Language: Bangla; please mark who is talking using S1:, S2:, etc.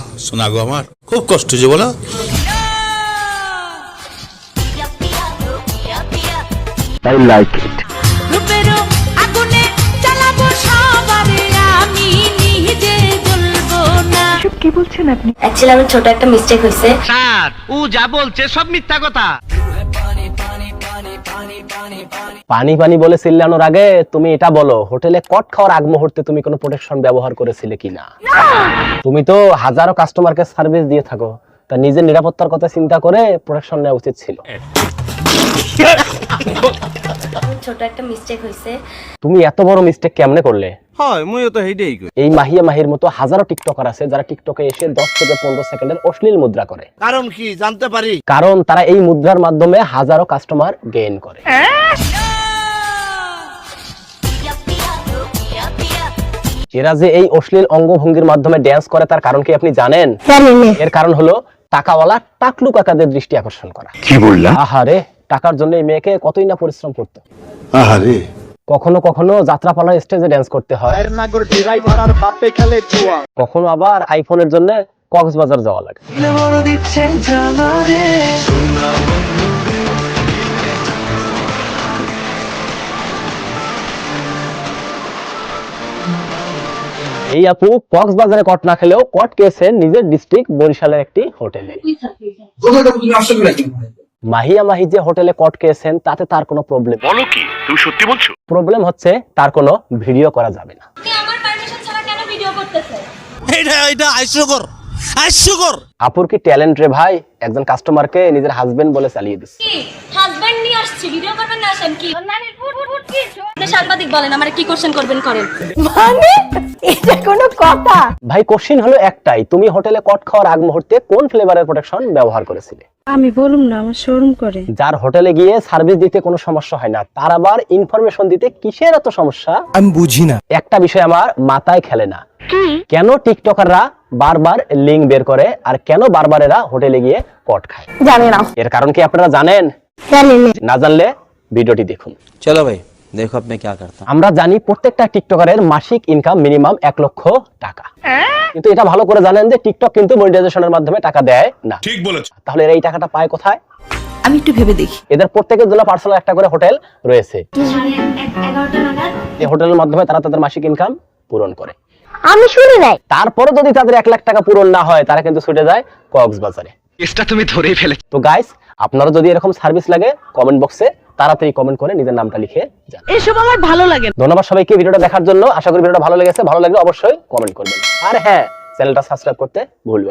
S1: আহ শোনা গো আমার খুব কষ্ট যে বলো।
S2: আই লাইক ইট
S3: কি বলছেন আপনি?
S4: অ্যাকচুয়ালি আমার ছোট একটা মিস্টেক হয়েছে
S5: স্যার ও যা বলছে সব মিথ্যা কথা।
S2: পানি পানি বলে চিল্লানোর আগে তুমি এটা বলো হোটেলে কট খাওয়ার আগ মুহূর্তে তুমি কোনো প্রোটেকশন ব্যবহার করেছিলে কিনা? তুমি তো হাজারো কাস্টমারকে সার্ভিস দিয়ে থাকো তা নিজের নিরাপত্তার কথা চিন্তা করে প্রোটেকশন নেওয়া উচিত ছিল।
S4: ছোট একটা মিস্টেক হয়েছে
S2: তুমি এত বড় মিস্টেক কেমনে করলে?
S6: হয় মইও তো সেইটাই কই।
S2: এই মাহিয়া মাহির মতো হাজারো টিকটকার আছে যারা টিকটকে এসে দশ থেকে পনেরো সেকেন্ডের অশ্লীল মুদ্রা করে।
S6: কারণ কি? জানতে পারি।
S2: কারণ তারা এই মুদ্রার মাধ্যমে হাজারো কাস্টমার গেইন করে। এরা যে এই অশ্লীল অঙ্গভঙ্গির মাধ্যমে ড্যান্স করে তার কারণ কি আপনি জানেন। এর কারণ হলো টাকাওয়ালা টাকলু কাকাদের দৃষ্টি আকর্ষণ করা।
S7: কি বললা?
S2: আহারে টাকার জন্য এই মেয়েকে কতই না পরিশ্রম করতে।
S7: আহারে।
S2: কখনো কখনো যাত্রাপালার স্টেজে ড্যান্স করতে হয়। কখনো আবার আইফোনের জন্য কক্সবাজার যাওয়া লাগে। এই আপু কক্সবাজারে কট না খেলেও কট খেয়েছেন নিজের ডিস্ট্রিক্ট বরিশালের একটি হোটেলে মাহিয়া মাহি যে হোটেলে কট খেয়েছেন তাতে তার কোনো প্রবলেম
S7: বলো কি তুমি সত্যি বলছো?
S2: প্রবলেম হচ্ছে তার কোনো ভিডিও করা যাবে না।
S4: আমার পারমিশন ছাড়া কেন ভিডিও করতেছে?
S1: এটা এটা হাস্যকর হাস্যকর।
S2: আপুর কি ট্যালেন্ট রে ভাই? একজন কাস্টমারকে নিজের হাজবেন্ড বলে চালিয়ে দিচ্ছে।
S4: আসছি ভিডিও করবেন না আসেন কি? সাংবাদিক বলেন আমার কি কোশ্চেন করবেন করেন।
S3: মানে? এটা কোনো কথা?
S2: ভাই কোশ্চিন হলো একটাই তুমি হোটেলে কট খাওয়ার আগ মুহূর্তে কোন ফ্লেভারের প্রোটেকশন ব্যবহার করেছিলে?
S8: আমি বলুম না আমার শোরুম করে।
S2: যার হোটেলে গিয়ে সার্ভিস দিতে কোনো সমস্যা হয় না তার আবার ইনফরমেশন দিতে কিসের এত সমস্যা?
S6: আমি বুঝি না।
S2: একটা বিষয় আমার মাথায় খেলে না। কেন টিকটকাররা বারবার লিঙ্ক বের করে আর কেন বারবার এরা হোটেলে গিয়ে কট খায়?
S8: জানি না।
S2: এর কারণ কি আপনারা জানেন?
S8: জানি না।
S2: জানলে ভিডিওটি দেখুন।
S9: চলো ভাই দেখো আপনি কি করতাম
S2: আমরা জানি প্রত্যেকটা টিকটকারের মাসিক ইনকাম মিনিমাম এক লক্ষ টাকা। কিন্তু এটা ভালো করে জানেন যে টিকটক কিন্তু মনিটাইজেশনের মাধ্যমে টাকা দেয় না।
S1: ঠিক বলেছ।
S2: তাহলে এই টাকাটা পায় কোথায়?
S8: আমি একটু ভেবে দেখি।
S2: এদের প্রত্যেকের জন্য পার্সোনাল একটা করে হোটেল রয়েছে।
S4: মানে
S2: এই হোটেলের মাধ্যমে তারা তাদের মাসিক ইনকাম পূরণ করে।
S8: আমি শুনে নাই।
S2: তারপরে যদি তাদের এক লাখ টাকা পূরণ না হয় তারা কিন্তু ছুটে যায় কক্সবাজারে।
S5: তুমি ধরেই ফেলে
S2: তো গাইস আপনারা যদি এরকম সার্ভিস লাগে কমেন্ট বক্সে তাড়াতাড়ি কমেন্ট করে নিজের নামটা লিখে যান।
S8: এসব আমার ভালো লাগে।
S2: ধন্যবাদ সবাইকে ভিডিওটা দেখার জন্য। আশা করি ভিডিওটা ভালো লেগেছে ভালো লাগলে অবশ্যই কমেন্ট করবেন। আর হ্যাঁ চ্যানেলটা সাবস্ক্রাইব করতে ভুলবেন